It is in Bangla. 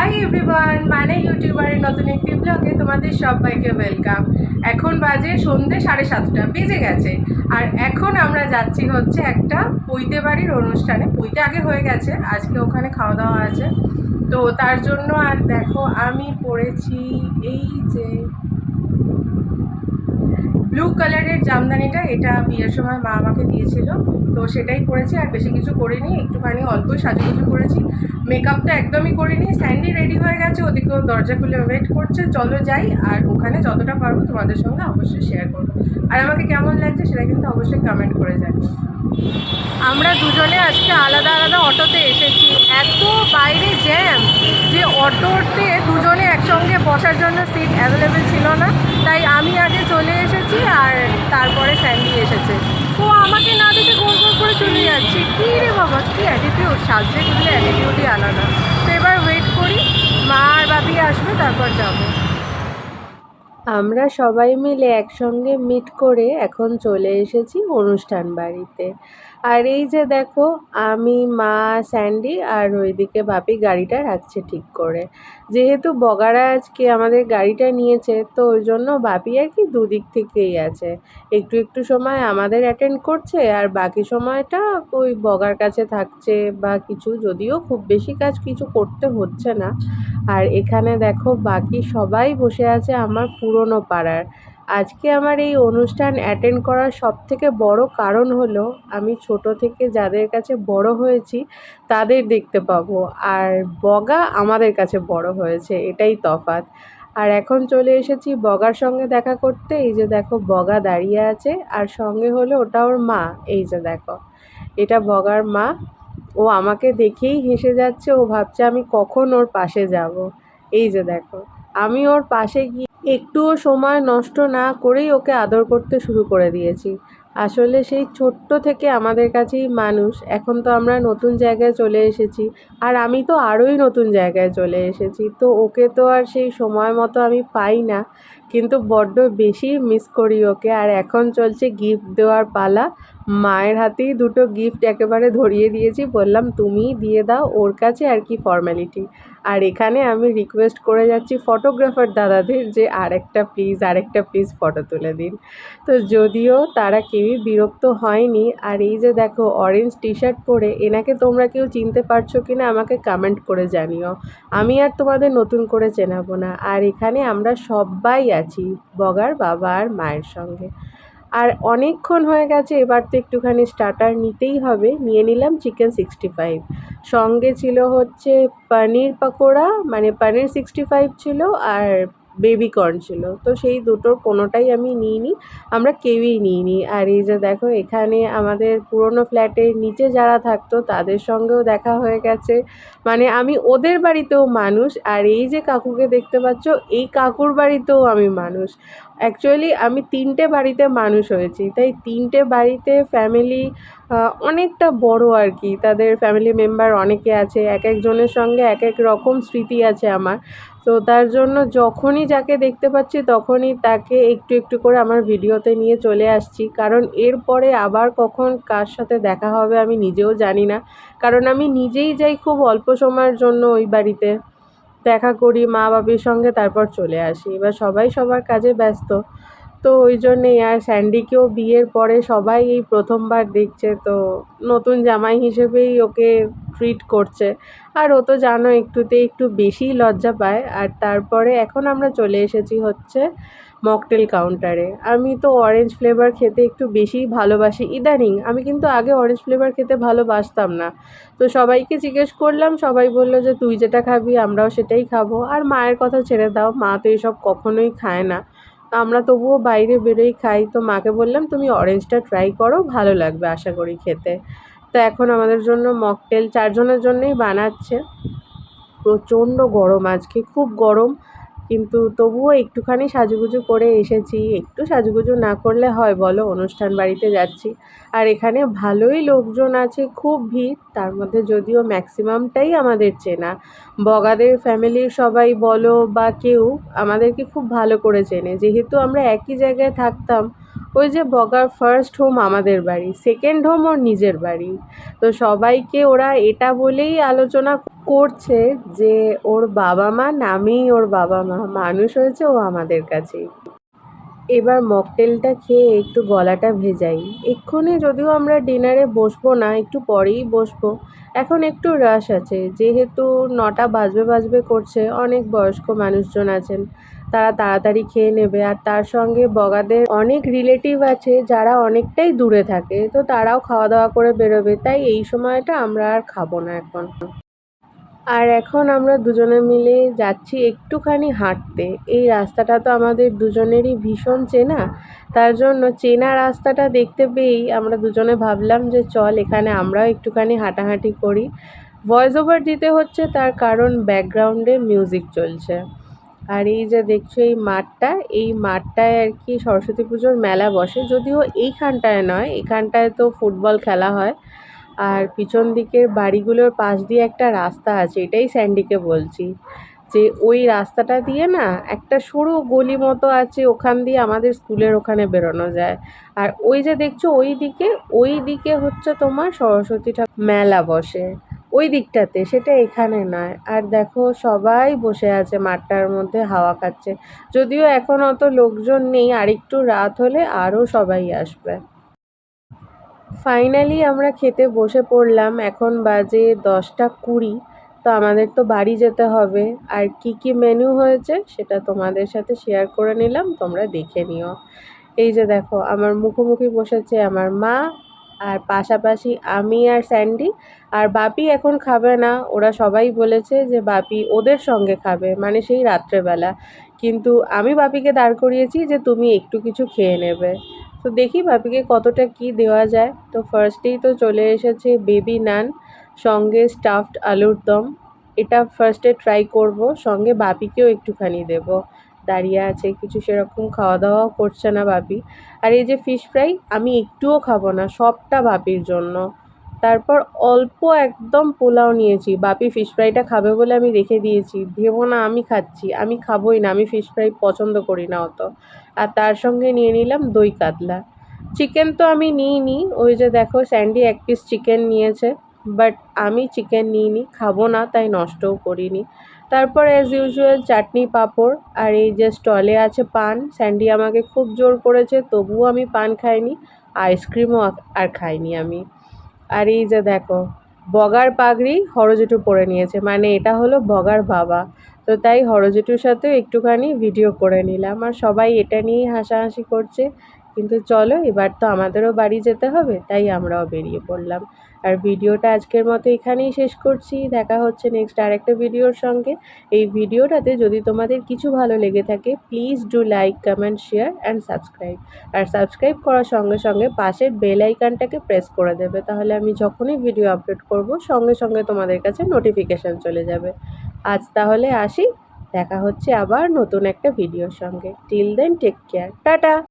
হাই এভরিওয়ান মানে ইউটিউবারের নতুন একটি ব্লগে তোমাদের সবাইকে ওয়েলকাম এখন বাজে সন্ধে সাড়ে সাতটা, বেজে গেছে। আর এখন আমরা যাচ্ছি হচ্ছে একটা পৈতে বাড়ির অনুষ্ঠানে। পৈতে আগে হয়ে গেছে, আজকে ওখানে খাওয়া দাওয়া আছে। তো তার জন্য আর দেখো আমি পড়েছি এই যে ব্লু কালারের জামদানিটা এটা বিয়ের সময় মা আমাকে দিয়েছিল। তো সেটাই করেছি আর বেশি কিছু করিনি, একটুখানি অল্পই সাজুগুজু করেছি। মেকআপটা একদমই করিনি, স্যান্ডি রেডি হয়ে গেছে, ওদিকেও দরজা খুলে ওয়েট করছে, চলো যাই আর ওখানে যতটা পারব তোমাদের সঙ্গে অবশ্যই শেয়ার করব। আর আমাকে কেমন লাগছে সেটা কিন্তু অবশ্যই কমেন্ট করে জানিও। আমরা দুজনে আজকে আলাদা আলাদা অটোতে এসেছি, এত বাইরে জ্যাম যে অটোতে দুজনে একসঙ্গে বসার জন্য সিট অ্যাভেলেবেল ছিল না। তাই আমি আগে চলে এসেছি আর তারপরে স্যান্ডি এসেছে। ও আমাকে না দেখে গোল গোল করে চলে যাচ্ছে। কী রে বাবা, কী অ্যাটিটিউড সাবজেক্টগুলো অ্যাটিটিউডই আলাদা। তো এবার ওয়েট করি, মা আর বাবি আসবে, তারপর যাব। আমরা সবাই মিলে একসঙ্গে মিট করে এখন চলে এসেছি অনুষ্ঠান বাড়িতে। আর এই যে দেখো, আমি, মা, স্যান্ডি আর ওইদিকে বাপি গাড়িটা রাখছে ঠিক করে। যেহেতু বগারা আজকে আমাদের গাড়িটা নিয়েছে, তো ওই জন্য বাপি আর কি দুদিক থেকেই আছে। একটু একটু সময় আমাদের অ্যাটেন্ড করছে আর বাকি সময়টা ওই বগার কাছে থাকছে বা কিছু, যদিও খুব বেশি কাজ কিছু করতে হচ্ছে না। আর এখানে দেখো, বাকি সবাই বসে আছে আমার পুরনো পাড়ার। আজকে আমার এই অনুষ্ঠান অ্যাটেন্ড করার সবথেকে বড় কারণ হলো, আমি ছোট থেকে যাদের কাছে বড় হয়েছি তাদের দেখতে পাবো। আর বগা আমাদের কাছে বড় হয়েছে, এটাই তফাৎ। আর এখন চলে এসেছি বগার সঙ্গে দেখা করতে, এই যে দেখো বগা দাঁড়িয়ে আছে, আর সঙ্গে হলো ওটা ওর মা, এই যে দেখো। এটা বগার মা, ও আমাকে দেখেই হেসে যাচ্ছে, ও ভাবছে আমি কখন ওর পাশে যাব। এই যে দেখো, আমি ওর পাশে গিয়ে একটুও সময় নষ্ট না করেই ওকে আদর করতে শুরু করে দিয়েছি। আসলে সেই ছোট্ট থেকে আমাদের কাছেই মানুষ। এখন তো আমরা নতুন জায়গায় চলে এসেছি আর আমি তো আরোই নতুন জায়গায় চলে এসেছি। তো ওকে তো আর সেই সময় মতো আমি পাই না। কিন্তু বড্ড বেশি মিস করি ওকে। আর এখন চলছে গিফট দেওয়ার পালা। মায়ের হাতেই দুটো গিফট একেবারে ধরিয়ে দিয়েছি। বললাম, তুমিই দিয়ে দাও। ওর কাছে আর কি ফর্ম্যালিটি আর এখানে আমি রিকোয়েস্ট করে যাচ্ছি ফটোগ্রাফার দাদাদের যে আরেকটা প্লিজ আরেকটা প্লিজ ফটো তুলে দিন। তো যদিও তারা কেউই বিরক্ত হয়নি, আর এই যে দেখো অরেঞ্জ টি শার্ট পরে এনাকে তোমরা কেউ চিনতে পারছ কি না আমাকে কমেন্ট করে জানিও। আমি আর তোমাদের নতুন করে চেনাবো না। আর এখানে আমরা সবাই আছি, বগার বাবা আর মায়ের সঙ্গে। আর অনেকক্ষণ হয়ে গেছে, এবার তো একটুখানি স্টার্টার নিতেই হবে। নিয়ে নিলাম চিকেন সিক্সটি ফাইভ সঙ্গে ছিল হচ্ছে পনির পকোড়া মানে পনির সিক্সটি ফাইভ ছিল আর বেবি কর্ন ছিল। তো সেই দুটোর কোনোটাই আমি নিইনি, আমরা কেউই নিইনি। আর এই যে দেখো, এখানে আমাদের পুরনো ফ্ল্যাটের নিচে যারা থাকতো, তাদের সঙ্গেও দেখা হয়ে গেছে। মানে আমি ওদের বাড়িতেও মানুষ, আর এই যে কাকুকে দেখতে পাচ্ছ, এই কাকুর বাড়িতেও আমি মানুষ। অ্যাকচুয়ালি আমি তিনটে বাড়িতে মানুষ হয়েছি, তাই তিনটে বাড়িতে ফ্যামিলি অনেকটা বড় আর কি। তাদের ফ্যামিলি মেম্বার অনেকে আছে, এক একজনের সঙ্গে এক এক রকম স্মৃতি আছে আমার। তো তার জন্য যখনই যাকে দেখতে পাচ্ছি, তখনই তাকে একটু একটু করে আমার ভিডিওতে নিয়ে চলে আসছি। কারণ এরপরে আবার কখন কার সাথে দেখা হবে আমি নিজেও জানি না। কারণ আমি নিজেই যাই খুব অল্প সময়ের জন্য ওই বাড়িতে। দেখা করি মা বাবির সঙ্গে, তারপর চলে আসি। এবার সবাই সবার কাজে ব্যস্ত। তো ওই জন্যেই আর স্যান্ডিকেও বিয়ের পরে সবাই এই প্রথমবার দেখছে, তো নতুন জামাই হিসেবেই ওকে ট্রিট করছে। আর ও তো জানো একটুতে একটু বেশিই লজ্জা পায়। আর তারপরে এখন আমরা চলে এসেছি হচ্ছে মকটেল কাউন্টারে আমি তো অরেঞ্জ ফ্লেভার খেতে একটু বেশিই ভালোবাসি। ইদানিং আমি কিন্তু আগে অরেঞ্জ ফ্লেভার খেতে ভালোবাসতাম না। তো সবাইকে জিজ্ঞেস করলাম, সবাই বলল যে, তুই যেটা খাবি আমরাও সেটাই খাব। আর মায়ের কথা ছেড়ে দাও, মা তো এসব কখনোই খায় না। আমরা তবুও বাইরে বেরোই, খাই। তো মাকে বললাম, তুমি অরেঞ্জটা ট্রাই করো, ভালো লাগবে আশা করি খেতে। তো এখন আমাদের জন্য মকটেল চারজনের জন্যই বানাচ্ছে। প্রচণ্ড গরম আজকে, খুব গরম। কিন্তু তবুও একটুখানি সাজুগুজু করে এসেছি। একটু সাজুগুজু না করলে হয় বলো? অনুষ্ঠান বাড়িতে যাচ্ছি। আর এখানে ভালোই লোকজন আছে, খুব ভিড়। তার মধ্যে যদিও ম্যাক্সিমামটাই আমাদের চেনা। বগাদের ফ্যামিলির সবাই বলো বা কেউ আমাদেরকে খুব ভালো করে চেনে। যেহেতু আমরা একই জায়গায় থাকতাম ওই যে বগার ফার্স্ট হোম আমাদের বাড়ি সেকেন্ড হোম ওর নিজের বাড়ি। তো সবাইকে ওরা এটা বলেই আলোচনা করছে যে, ওর বাবা মা নামেই ওর বাবা মা, মানুষ হয়েছে ও আমাদের কাছেই। এবার মকটেলটা খেয়ে একটু গলাটা ভেজাই। এক্ষুনি যদিও আমরা ডিনারে বসবো না, একটু পরেই বসবো। এখন একটু রাশ আছে, যেহেতু নটা বাজবে বাজবে করছে, অনেক বয়স্ক মানুষজন আছেন। তারা তাড়াতাড়ি খেয়ে নেবে। আর তার সঙ্গে বগাদের অনেক রিলেটিভ আছে, যারা অনেকটাই দূরে থাকে। তো তারাও খাওয়া দাওয়া করে বেরোবে। তাই এই সময়টা আমরা আর খাব না এখন। আর এখন আমরা দুজনে মিলে যাচ্ছি একটুখানি হাঁটতে। এই রাস্তাটা তো আমাদের দুজনেরই ভীষণ চেনা। তার জন্য চেনা রাস্তাটা দেখতে পেয়েই আমরা দুজনে ভাবলাম যে চল এখানে আমরাও একটুখানি হাঁটাহাঁটি করি। ভয়েস ওভার দিতে হচ্ছে তার কারণ ব্যাকগ্রাউন্ডে মিউজিক চলছে। আর এই যে দেখছ এই মাঠটা, এই মাঠটায় আর কি সরস্বতী পুজোর মেলা বসে। যদিও এইখানটায় নয়, এখানটায় তো ফুটবল খেলা হয়। আর পিছন দিকের বাড়িগুলোর পাশ দিয়ে একটা রাস্তা আছে, এটাই স্যান্ডিকে বলছি। যে ওই রাস্তাটা দিয়ে না একটা সরু গলি মতো আছে, ওখান দিয়ে আমাদের স্কুলের ওখানে বেরোনো যায়। আর ওই যে দেখছ ওই দিকে ওই দিকে হচ্ছে তোমার সরস্বতী ঠাকুর মেলা বসে। ওই দিকটাতে, সেটা এখানে নয়। আর দেখো সবাই বসে আছে, মাঠটার মধ্যে হাওয়া খাচ্ছে। যদিও এখন অত লোকজন নেই আর একটু রাত হলে আরও সবাই আসবে। ফাইনালি আমরা খেতে বসে পড়লাম, এখন বাজে দশটা কুড়ি, তো আমাদের তো বাড়ি যেতে হবে। আর কি কি মেনু হয়েছে সেটা তোমাদের সাথে শেয়ার করে নিলাম, তোমরা দেখে নিও। এই যে দেখো, আমার মুখোমুখি বসেছে আমার মা, আর পাশাপাশি আমি আর স্যান্ডি, আর বাপি এখন খাবে না। ওরা সবাই বলেছে যে বাপি ওদের সঙ্গে খাবে মানে সেই রাত্রেবেলা। কিন্তু আমি বাপিকে দাঁড় করিয়েছি যে তুমি একটু কিছু খেয়ে নেবে। তো দেখি ভাবিকে কতটা কি দেওয়া যায়। তো ফার্স্টেই তো চলে এসেছে বেবি নান সঙ্গে স্টাফড আলুর দম। এটা ফার্স্টে ট্রাই করব, সঙ্গে বাপিকেও একটুখানি দেব। দাঁড়িয়ে আছে, কিছু সেরকম খাওয়া দাওয়াও করছে না বাপি। আর এই যে ফিশ ফ্রাই আমি একটুও খাব না, সবটা বাপির জন্য। তারপর অল্প একদম পোলাও নিয়েছি। বাপি ফিশ ফ্রাইটা খাবে বলে আমি রেখে দিয়েছি। ভেবো না, আমি খাচ্ছি। আমি খাবোই না, আমি ফিশ ফ্রাই পছন্দ করি না অত। আর তার সঙ্গে নিয়ে নিলাম দই কাতলা। চিকেন তো আমি নিইনি। ওই যে দেখো স্যান্ডি এক পিস চিকেন নিয়েছে। বাট আমি চিকেন নিইনি, খাব না, তাই নষ্টও করিনি। তারপর অ্যাজ ইউজুয়াল চাটনি পাঁপড়। আর এই যে স্টলে আছে পান স্যান্ডি আমাকে খুব জোর করেছে, তবুও আমি পান খাইনি। আইসক্রিমও আর খাইনি আমি। আর এই যে দেখো, বগার পাগড়ি হরজেটু পরে নিয়েছে। মানে এটা হলো বগার বাবা। তো তাই হরজেটুর সাথে একটুখানি ভিডিও করে নিলাম। আর সবাই এটা নিয়েই হাসাহাসি করছে। কিন্তু চলো, এবার তো আমাদেরও বাড়ি যেতে হবে, তাই আমরাও বেরিয়ে পড়লাম। আর ভিডিওটা আজকের মতো এখানেই শেষ করছি। দেখা হচ্ছে নেক্সট আরেকটা ভিডিওর সঙ্গে। এই ভিডিওটাতে যদি তোমাদের কিছু ভালো লেগে থাকে please do like comment share and subscribe R subscribe করার সঙ্গে সঙ্গে পাশের বেল আইকনটাকে প্রেস করে দেবে। তাহলে আমি যখনই ভিডিও আপলোড করব, সঙ্গে সঙ্গে তোমাদের কাছে নোটিফিকেশান চলে যাবে। আজ তাহলে আসি। দেখা হচ্ছে আবার নতুন একটা ভিডিওর সঙ্গে। Till then take care tata!